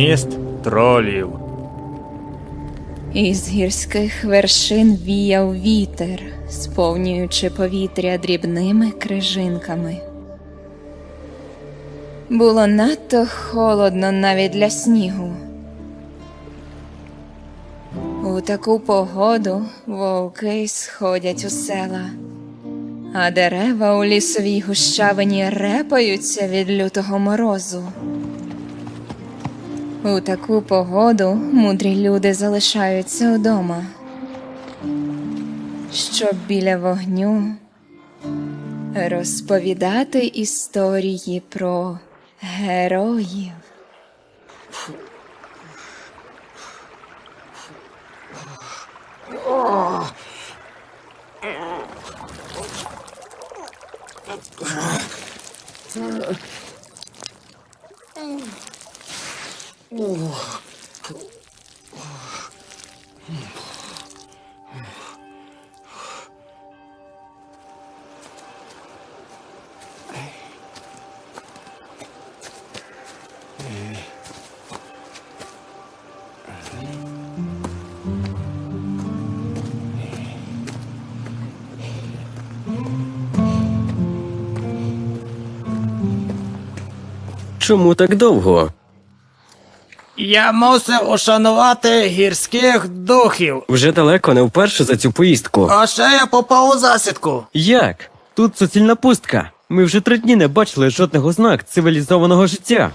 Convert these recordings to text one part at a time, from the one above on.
Міст тролів. Із гірських вершин віяв вітер, сповнюючи повітря дрібними крижинками. Було надто холодно навіть для снігу. У таку погоду вовки сходять у села, а дерева у лісовій гущавині репаються від лютого морозу. У таку погоду мудрі люди залишаються вдома, щоб біля вогню розповідати історії про героїв. Чому так довго? Я мусив ушанувати гірських духів. Вже далеко не вперше за цю поїздку. А ще я попав у засідку. Як? Тут суцільна пустка. Ми вже три дні не бачили жодних ознак цивілізованого життя.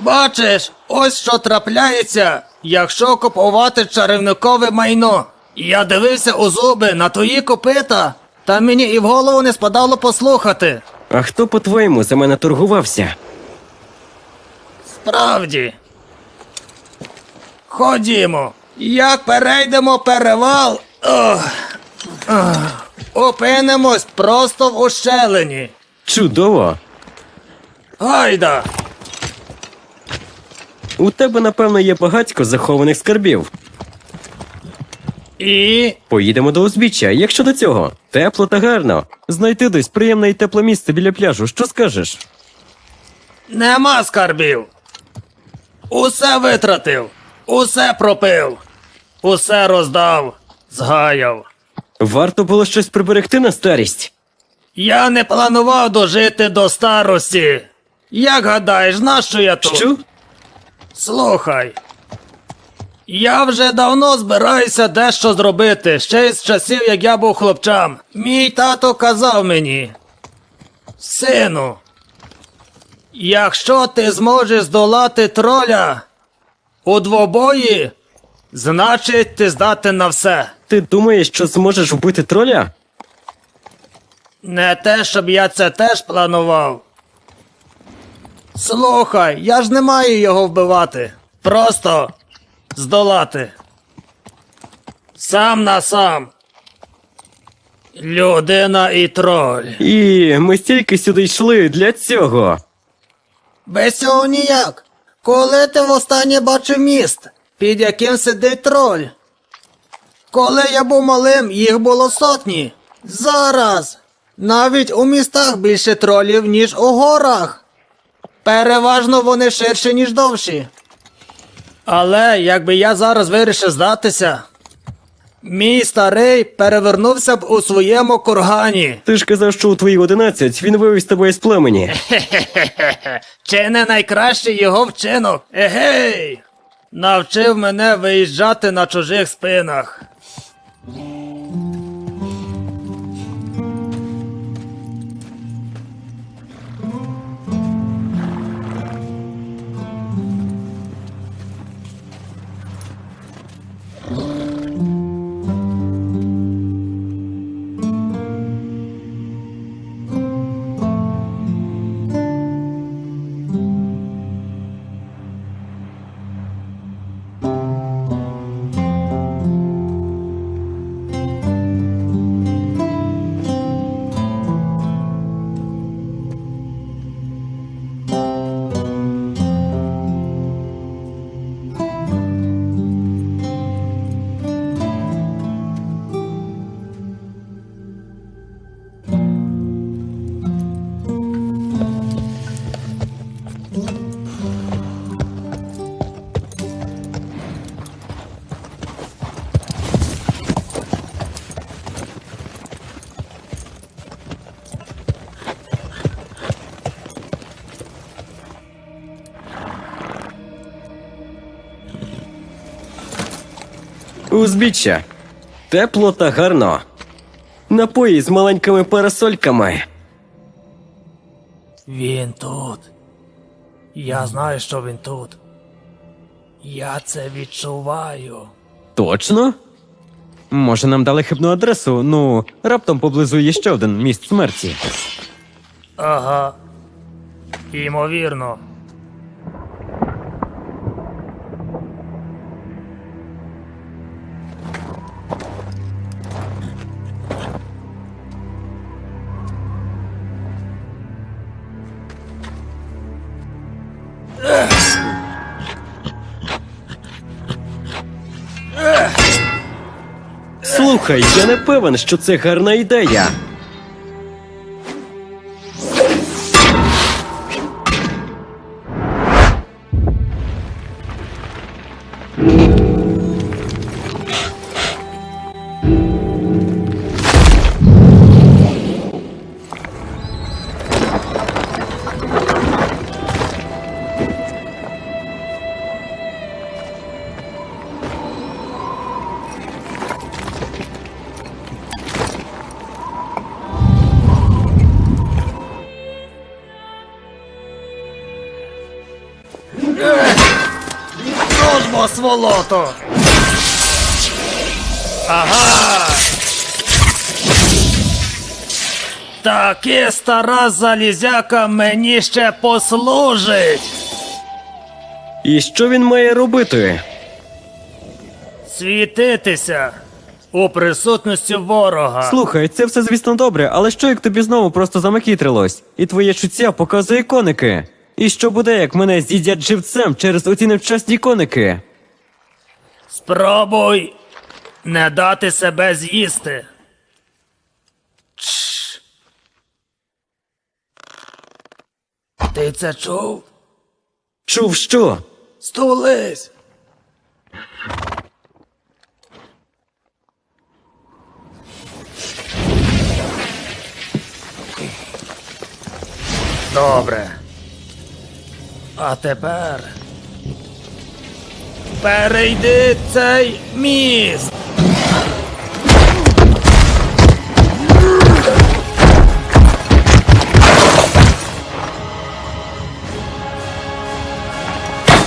Бачиш, ось що трапляється, якщо купувати чарівникове майно. Я дивився у зуби на твої копита, та мені і в голову не спадало послухати. А хто, по-твоєму, за мене торгувався? Справді. Ходімо. Як перейдемо перевал, ох, ох, опинимось просто в ущелині. Чудово! Гайда! У тебе, напевно, є багатько захованих скарбів. І Поїдемо до узбіччя, як щодо цього. Тепло та гарно. Знайти десь приємне і тепле місце біля пляжу. Що скажеш? нема скарбів. Усе витратив, усе пропив, усе роздав, згаяв. Варто було щось приберегти на старість. Я не планував дожити до старості. Як гадаєш, нащо я тут? Що? Слухай. Я вже давно збираюся дещо зробити, ще з часів, як я був хлопчам. Мій тато казав мені. Сину. Якщо ти зможеш здолати троля у двобої, значить ти здатен на все. Ти думаєш, що зможеш вбити троля? Не те, щоб я це теж планував. Слухай, я ж не маю його вбивати. Просто здолати. Сам на сам. Людина і троль. І ми стільки сюди йшли для цього. Без цього ніяк. Коли ти востаннє бачив міст, під яким сидить троль? Коли я був малим, їх було сотні. Зараз. Навіть у містах більше тролів, ніж у горах. Переважно вони ширші, ніж довші. Але якби я зараз вирішив здатися, Мій старий перевернувся б у своєму кургані. Ти ж казав, що у твої одинадцять він вивіз тебе із племені. Хе-хе-хе. Чи не найкращий його вчинок? Егей! Навчив мене виїжджати на чужих спинах. Узбіччя. Тепло та гарно. Напої з маленькими парасольками. Він тут. Я знаю, що він тут. Я це відчуваю. Точно? Може, нам дали хибну адресу? Ну, раптом поблизу є ще один міст смерті. Ага. Імовірно. Слухай, я не певен, що це гарна ідея. Таки стара залізяка мені ще послужить! І що він має робити? Світитися у присутності ворога. Слухай, це все звісно добре, але що як тобі знову просто замакітрилось? І твоє чуття показує коники. І що буде, як мене з'їдять живцем через оці невчасні коники? Спробуй не дати себе з'їсти. Чш. Ти це чув? Чув що? Стулись. Добре. А тепер. Перейди цей міст.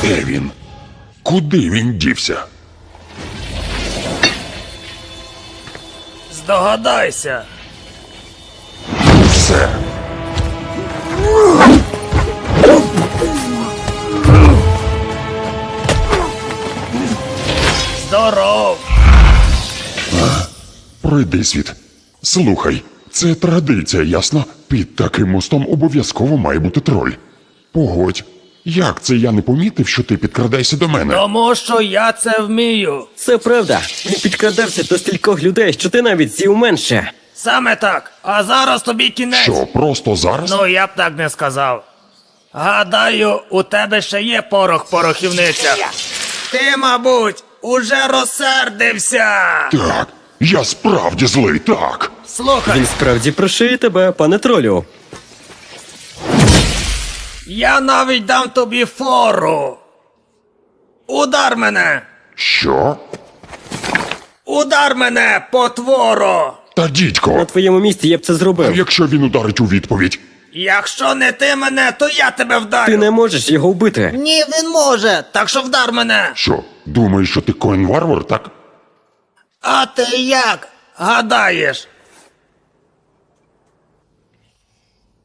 Де він? Куди він дівся? Здогадайся. Все. Здоров. Пройди світ. Слухай, це традиція, ясно? Під таким мостом обов'язково має бути троль. Погодь, як це я не помітив, що ти підкрадаєшся до мене? Тому що я це вмію. Це правда. Він підкрадався до стількох людей, що ти навіть з'їв менше. Саме так. А зараз тобі кінець. Що, просто зараз? Ну, я б так не сказав. Гадаю, у тебе ще є порох порохівниця. Ти, мабуть, уже розсердився. Так, я справді злий, так. Слухай, Він справді прошиє тебе, пане тролю. Я навіть дам тобі фору. Удар мене! Що? Удар мене, потворо! Та На твоєму місці я б це а зробив. якщо він ударить у відповідь? Якщо не ти мене, то я тебе вдарю. Ти не можеш його вбити. Ні, він може, так що вдар мене. Що, думаєш, що ти коін варвар, так? А ти як? Гадаєш?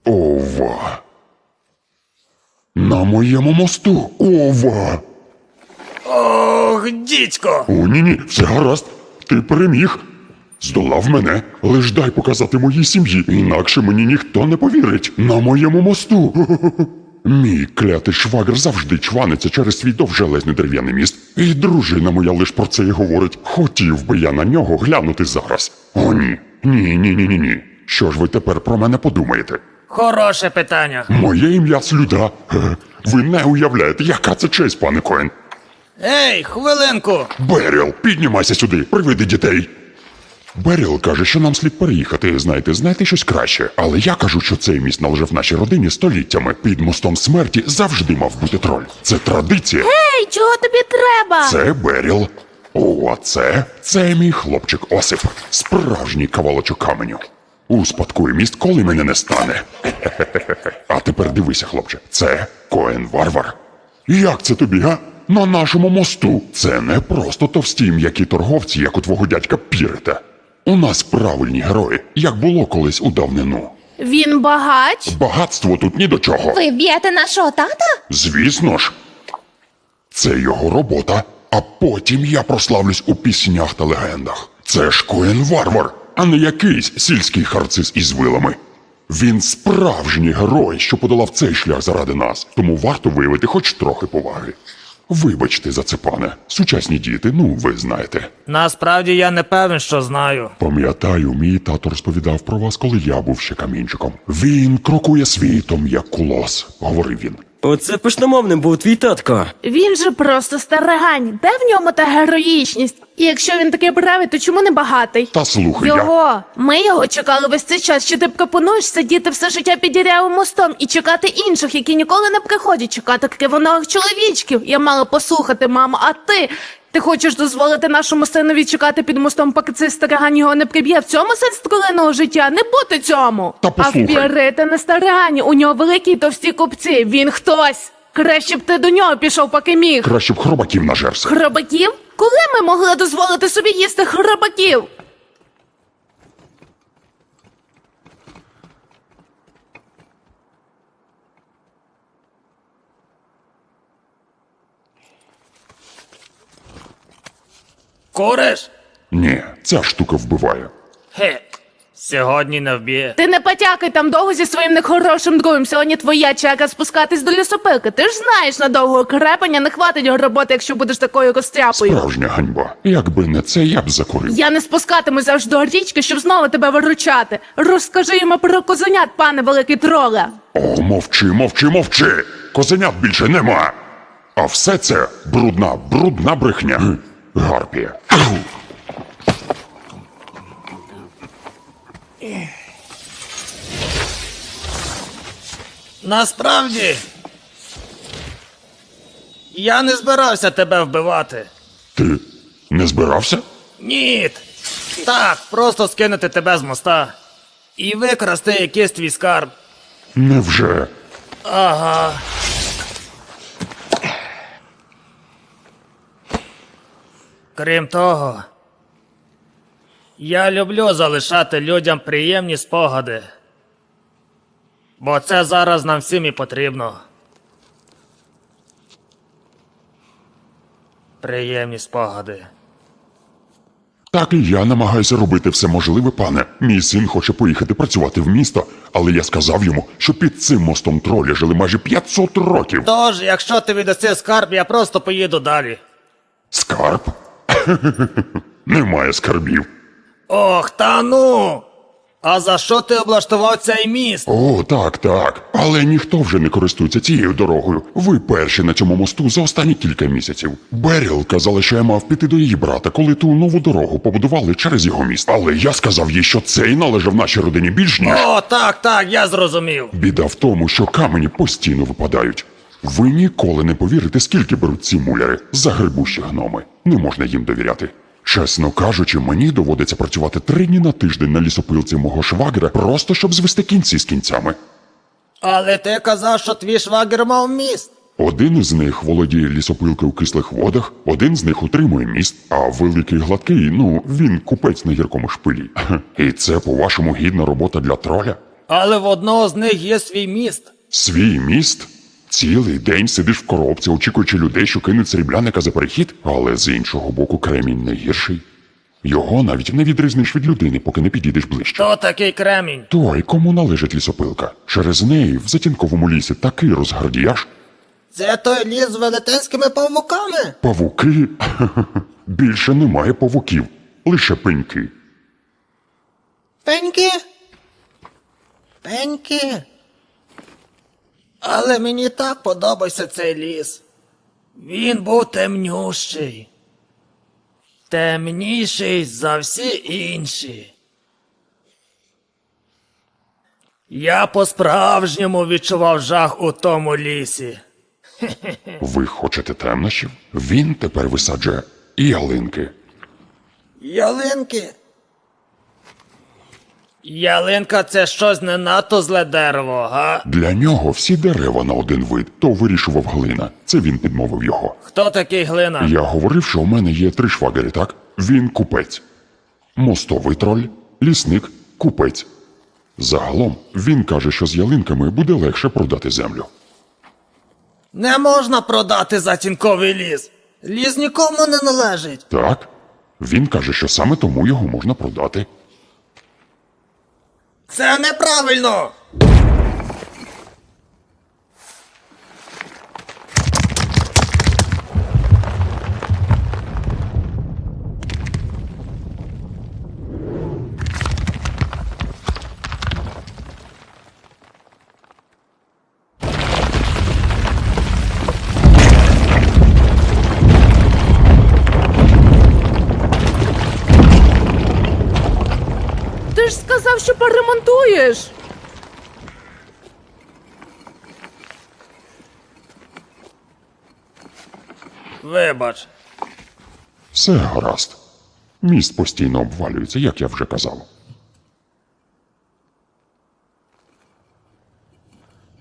Ова. На моєму мосту. Ова. Ох, дідько! О, ні, ні, все гаразд. Ти переміг. Здолав мене. Лиш дай показати моїй сім'ї, інакше мені ніхто не повірить. На моєму мосту. Мій клятий швагр завжди чваниться через свій довжелезний дерев'яний міст. І дружина моя лиш про це й говорить. Хотів би я на нього глянути зараз. О, ні. Ні, ні, ні, ні, ні. Що ж ви тепер про мене подумаєте? Хороше питання. Моє ім'я Слюда. Е, Ви не уявляєте, яка це честь, пане Коен. Ей, хвилинку! Беріл, піднімайся сюди, приведи дітей. Беріл каже, що нам слід переїхати, знаєте, знайти щось краще. Але я кажу, що цей міст належав нашій родині століттями. Під мостом смерті завжди мав бути троль. Це традиція. Ей, чого тобі треба? Це Беріл. О, О, а це? Це мій хлопчик Осип, справжній кавалочок каменю. Успадкує міст, коли мене не стане. А тепер дивися, хлопче, це Коен Варвар. Як це тобі, га? На нашому мосту. Це не просто товсті м'які торговці, як у твого дядька Пірета. У нас правильні герої, як було колись у давнину. Він багач? Багатство тут ні до чого. Ви вб'єте нашого тата? Звісно ж. Це його робота, а потім я прославлюсь у піснях та легендах. Це ж Коен Варвар, а не якийсь сільський харциз із вилами. Він справжній герой, що подолав цей шлях заради нас, тому варто виявити хоч трохи поваги. Вибачте за це, пане. Сучасні діти, ну ви знаєте. Насправді я не певен, що знаю. Пам'ятаю, мій тато розповідав про вас, коли я був ще камінчиком. Він крокує світом, як кулос, говорив він. Оце пишномовним був твій татко. Він же просто старегань. Де в ньому та героїчність? І якщо він такий бравий, то чому не багатий? Та слухай, я. Його. Ми його чекали весь цей час. Чи ти б пропонуєш сидіти все життя під дірявим мостом і чекати інших, які ніколи не приходять, чекати кривоногих чоловічків. Я мала послухати, мамо, а ти. Ти хочеш дозволити нашому синові чекати під мостом, поки цей стариган його не приб'є? В цьому сенс тролиного життя не бути цьому. Та а послухай. впірити не старигані, у нього великі й товсті купці. Він хтось. Краще б ти до нього пішов, поки міг. Краще б хробаків нажерся. Хробаків? Коли ми могли дозволити собі їсти хробаків? Куриш? Ні, ця штука вбиває. Хе. Сьогодні не вб'є. Ти не потякай там довго зі своїм нехорошим другом. Сьогодні твоя черга спускатись до лісопилки. Ти ж знаєш, на довгого крепення не хватить роботи, якщо будеш такою костряпою. Справжня ганьба. Якби не це, я б закурив. Я не спускатимусь аж до річки, щоб знову тебе виручати. Розкажи йому про козенят, пане великий троле. О, мовчи, мовчи, мовчи. Козенят більше нема. А все це брудна, брудна брехня. Гарпія. Насправді. Я не збирався тебе вбивати. Ти не збирався? Ні. Так, просто скинути тебе з моста. І викрасти якийсь твій скарб. Невже? Ага. Крім того, я люблю залишати людям приємні спогади. Бо це зараз нам всім і потрібно. Приємні спогади. Так і я намагаюся робити все можливе, пане. Мій син хоче поїхати працювати в місто, але я сказав йому, що під цим мостом тролі жили майже 500 років. Тож, якщо ти віддаси скарб, я просто поїду далі. Скарб? Немає скарбів. Ох, та ну! А за що ти облаштував цей міст? О, так, так. Але ніхто вже не користується цією дорогою. Ви перші на цьому мосту за останні кілька місяців. Беріл казала, що я мав піти до її брата, коли ту нову дорогу побудували через його міст. Але я сказав їй, що цей належав нашій родині більш ніж. О, так, так, я зрозумів. Біда в тому, що камені постійно випадають. Ви ніколи не повірите, скільки беруть ці муляри за грибущі гноми. Не можна їм довіряти. Чесно кажучи, мені доводиться працювати три дні на тиждень на лісопилці мого швагера, просто щоб звести кінці з кінцями. Але ти казав, що твій швагер мав міст. Один із них володіє лісопилкою у кислих водах, один з них утримує міст, а великий гладкий, ну, він купець на гіркому шпилі. І це, по-вашому, гідна робота для троля? Але в одного з них є свій міст. Свій міст? Цілий день сидиш в коробці, очікуючи людей, що кинуть срібляника за перехід, але з іншого боку кремінь не гірший. Його навіть не відрізниш від людини, поки не підійдеш ближче. Хто такий кремінь? Той, кому належить лісопилка. Через неї в затінковому лісі такий розгардіяж. Це той ліс з велетенськими павуками. Павуки? Більше немає павуків, лише пеньки. Пеньки? Пеньки. Але мені так подобався цей ліс. Він був темнющий. Темніший за всі інші. Я по-справжньому відчував жах у тому лісі. Ви хочете темнощів? Він тепер висаджує і ялинки, Ялинки. Ялинка це щось не надто зле дерево, га? Для нього всі дерева на один вид, то вирішував глина. Це він підмовив його. Хто такий глина? Я говорив, що у мене є три швагери, так? Він купець. Мостовий троль, лісник, купець. Загалом він каже, що з ялинками буде легше продати землю. Не можна продати затінковий ліс. Ліс нікому не належить. Так? Він каже, що саме тому його можна продати. Це неправильно. Поремонтуєш. Вибач. Все гаразд. Міст постійно обвалюється, як я вже казав.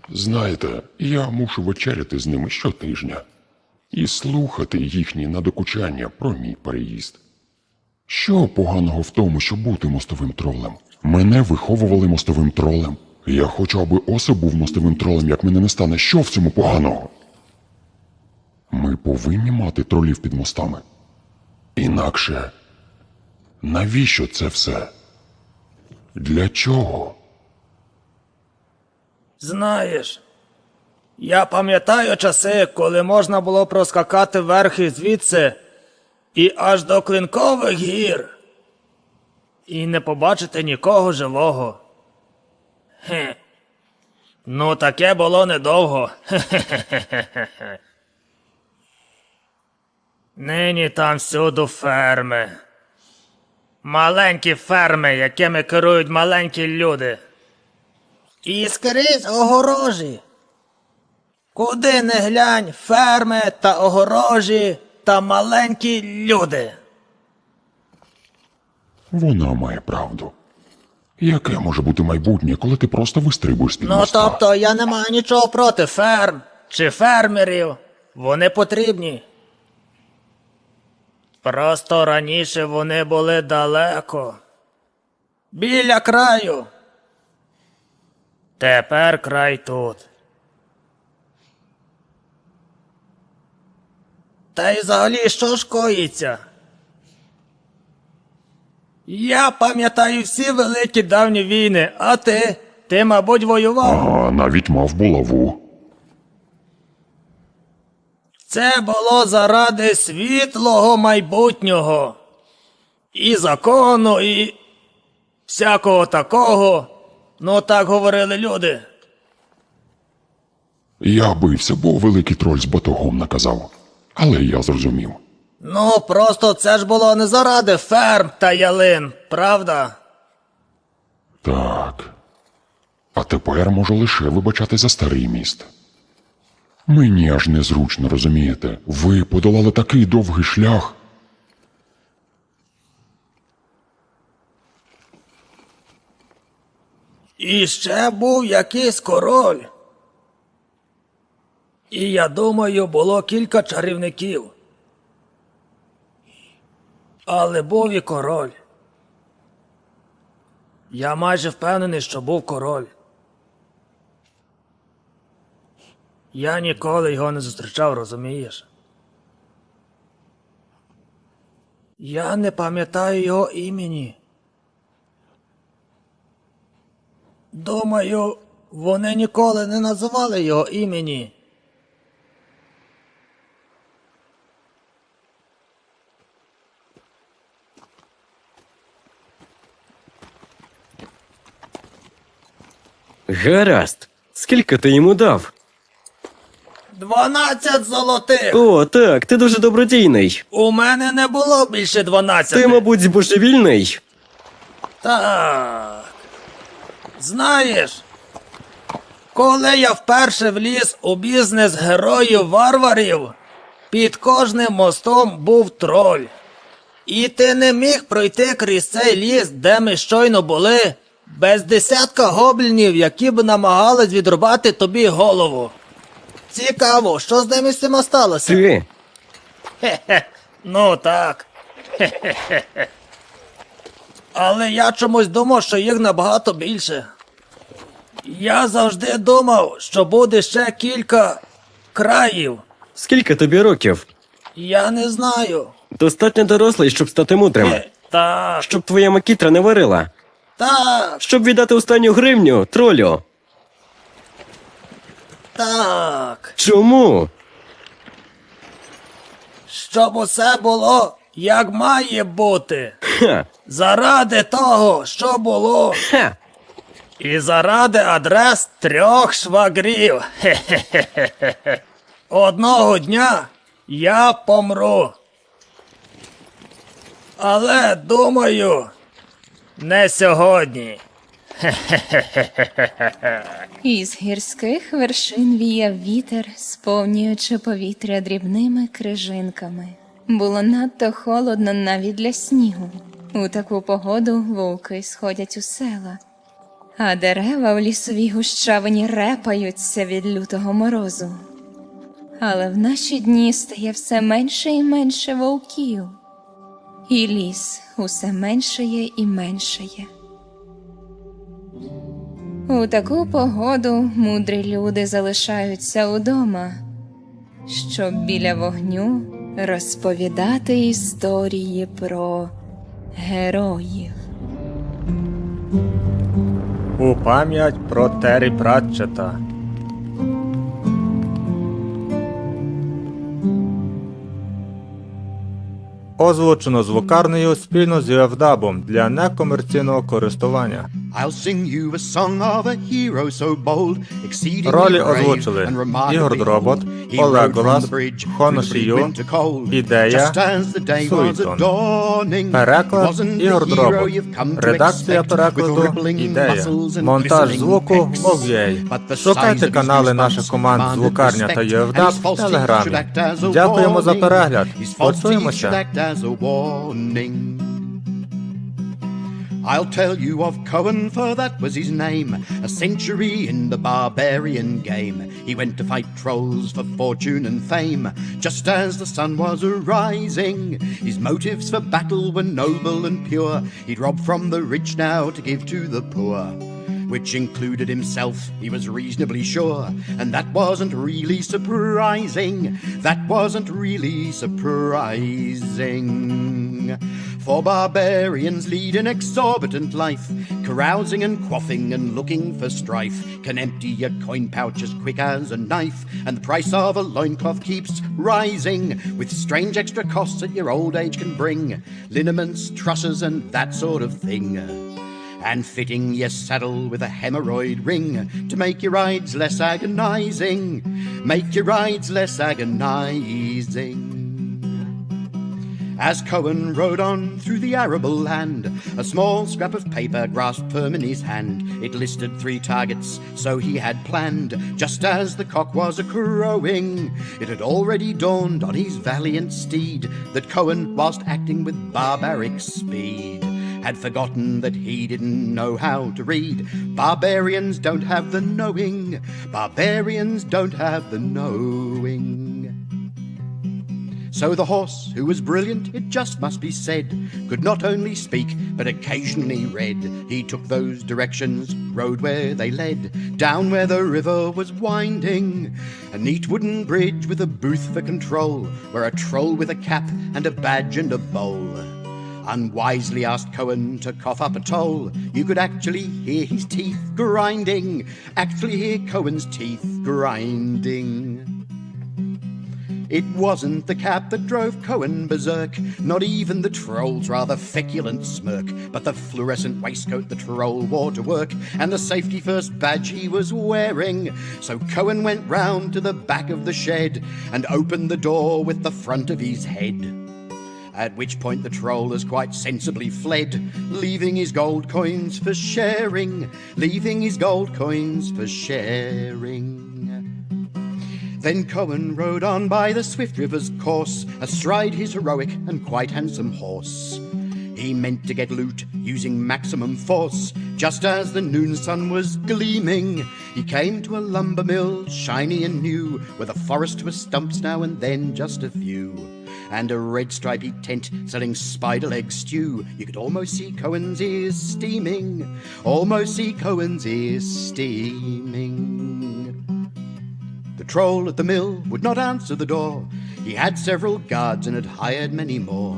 Знаєте, я мушу вечеряти з ними щотижня і слухати їхні надокучання про мій переїзд. Що поганого в тому, щоб бути мостовим тролем? Мене виховували мостовим тролем. Я хочу, аби Осе був мостовим тролем, як мене не стане. Що в цьому поганого? Ми повинні мати тролів під мостами. Інакше, навіщо це все? Для чого? Знаєш, я пам'ятаю часи, коли можна було проскакати верхи звідси і аж до клинкових гір. І не побачити нікого живого. Хе. Ну, таке було недовго. Хе-хе-хе-хе-хе. Нині там всюду ферми. Маленькі ферми, якими керують маленькі люди. І скрізь огорожі. Куди не глянь, ферми та огорожі та маленькі люди. Вона має правду. Яке може бути майбутнє, коли ти просто вистрибуєш з-під Ну моста? тобто я не маю нічого проти ферм чи фермерів. Вони потрібні. Просто раніше вони були далеко. Біля краю. Тепер край тут. Та й взагалі що ж коїться? Я пам'ятаю всі великі давні війни, а ти? Ти, мабуть, воював. А навіть мав булаву. Це було заради світлого майбутнього. І закону, і всякого такого. Ну так говорили люди. Я бився, бо великий троль з батогом наказав. Але я зрозумів. Ну, просто це ж було не заради ферм та ялин, правда? Так. А тепер можу лише вибачати за старий міст. Мені аж незручно, розумієте? Ви подолали такий довгий шлях. І ще був якийсь король. І я думаю, було кілька чарівників. Але був і король. Я майже впевнений, що був король. Я ніколи його не зустрічав, розумієш? Я не пам'ятаю його імені. Думаю, вони ніколи не називали його імені. Гаразд. Скільки ти йому дав? Дванадцять золотих! О, так, ти дуже добродійний. У мене не було більше дванадцяти. Ти, мабуть, божевільний? Так. Знаєш, коли я вперше вліз у бізнес героїв варварів, під кожним мостом був троль. І ти не міг пройти крізь цей ліс, де ми щойно були, без десятка гоблінів, які б намагались відрубати тобі голову. Цікаво, що з ними всіма сталося? Ти. Хе-хе, ну так. Хе-хе-хе. Але я чомусь думав, що їх набагато більше. Я завжди думав, що буде ще кілька країв. Скільки тобі років? Я не знаю. Достатньо дорослий, щоб стати мудрим. Е, Так, Щоб твоя макітра не варила. Так, Щоб віддати останню гривню тролю. так. Чому? Щоб усе було як має бути. Ха. Заради того, що було. Ха. І заради адрес трьох швагрів. Хе-хе-хе-хе-хе. Одного дня я помру. Але думаю, не сьогодні. Із гірських вершин віяв вітер, сповнюючи повітря дрібними крижинками. Було надто холодно навіть для снігу. У таку погоду вовки сходять у села, а дерева в лісовій гущавині репаються від лютого морозу. Але в наші дні стає все менше і менше вовків, і ліс усе меншає і меншає. У таку погоду мудрі люди залишаються удома, щоб біля вогню розповідати історії про героїв. У пам'ять про Террі Пратчета. Озвучено звукарнею спільно з UFDAB для некомерційного користування. I'll sing you a song of a hero so bold, exceedingly Ролі brave озвучили Ігор Дробот, Олег Голас, the Шію. Ідея, Суїтон. Переклад Ігор Дробот. Редакція перекладу Ідея. Монтаж звуку. Мов'єй. Шукайте канали наших команд Звукарня та his в Телеграмі. Дякуємо за перегляд. Почуємося. I'll tell you of Cohen, for that was his name. A century in the barbarian game. He went to fight trolls for fortune and fame. Just as the sun was arising, his motives for battle were noble and pure. He'd rob from the rich now to give to the poor. Which included himself, he was reasonably sure. And that wasn't really surprising. That wasn't really surprising. For barbarians lead an exorbitant life, carousing and quaffing and looking for strife. Can empty your coin pouch as quick as a knife, and the price of a loincloth keeps rising, with strange extra costs that your old age can bring liniments, trusses, and that sort of thing and fitting your saddle with a hemorrhoid ring to make your rides less agonizing. Make your rides less agonizing. As Cohen rode on through the arable land, a small scrap of paper grasped his hand. It listed three targets, so he had planned. Just as the cock was a crowing, it had already dawned on his valiant steed that Cohen, whilst acting with barbaric speed, had forgotten that he didn't know how to read. Barbarians don't have the knowing. Barbarians don't have the knowing. So the horse, who was brilliant, it just must be said, could not only speak, but occasionally read. He took those directions, rode where they led, down where the river was winding. A neat wooden bridge with a booth for control, where a troll with a cap and a badge and a bowl unwisely asked Cohen to cough up a toll. You could actually hear his teeth grinding, actually hear Cohen's teeth grinding. It wasn't the cap that drove Cohen berserk, not even the troll's rather feculent smirk, but the fluorescent waistcoat the troll wore to work, and the safety first badge he was wearing. So Cohen went round to the back of the shed and opened the door with the front of his head. At which point the troll has quite sensibly fled, leaving his gold coins for sharing, leaving his gold coins for sharing. Then Cohen rode on by the swift river's course, astride his heroic and quite handsome horse. He meant to get loot using maximum force. Just as the noon sun was gleaming, he came to a lumber mill, shiny and new, with a forest with stumps now and then just a few. And a red stripy tent selling spider leg stew. You could almost see Cohen's ears steaming, almost see Cohen's ears steaming. The troll at the mill would not answer the door. He had several guards and had hired many more.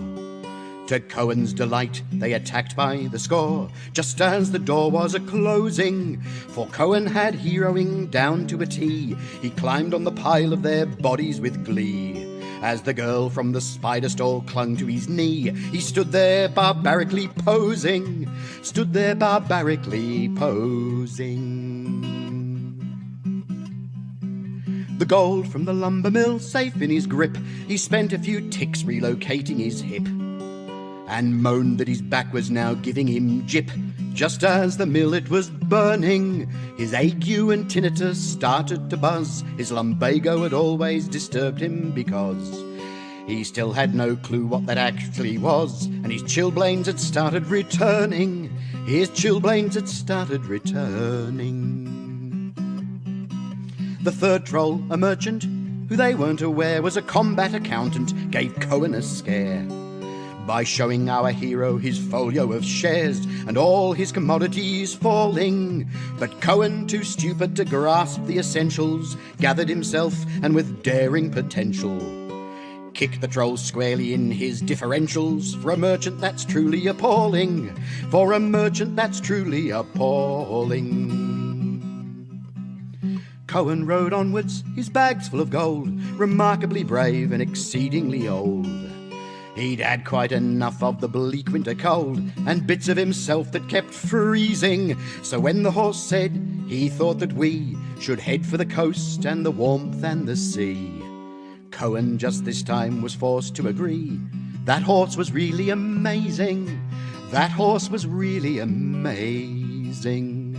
To Cohen's delight, they attacked by the score, just as the door was a closing. For Cohen had heroing down to a T. He climbed on the pile of their bodies with glee. As the girl from the spider stall clung to his knee, he stood there barbarically posing, stood there barbarically posing. The gold from the lumber mill safe in his grip, he spent a few ticks relocating his hip and moaned that his back was now giving him jip. Just as the mill it was burning, his ague and tinnitus started to buzz. His lumbago had always disturbed him because he still had no clue what that actually was, and his chilblains had started returning. His chilblains had started returning. The third troll, a merchant, who they weren't aware was a combat accountant, gave Cohen a scare by showing our hero his folio of shares and all his commodities falling. But Cohen, too stupid to grasp the essentials, gathered himself and with daring potential. Kicked the troll squarely in his differentials for a merchant that's truly appalling. For a merchant that's truly appalling. Cohen rode onwards, his bags full of gold, remarkably brave and exceedingly old. He'd had quite enough of the bleak winter cold and bits of himself that kept freezing. So when the horse said he thought that we should head for the coast and the warmth and the sea, Cohen just this time was forced to agree. That horse was really amazing. That horse was really amazing.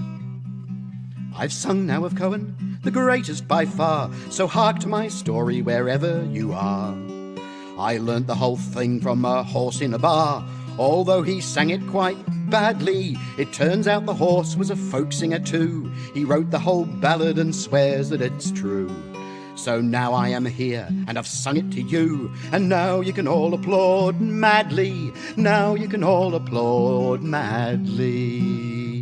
I've sung now of Cohen, the greatest by far, so hark to my story wherever you are. I learnt the whole thing from a horse in a bar. Although he sang it quite badly, it turns out the horse was a folk singer too. He wrote the whole ballad and swears that it's true. So now I am here and I've sung it to you, and now you can all applaud madly. Now you can all applaud madly.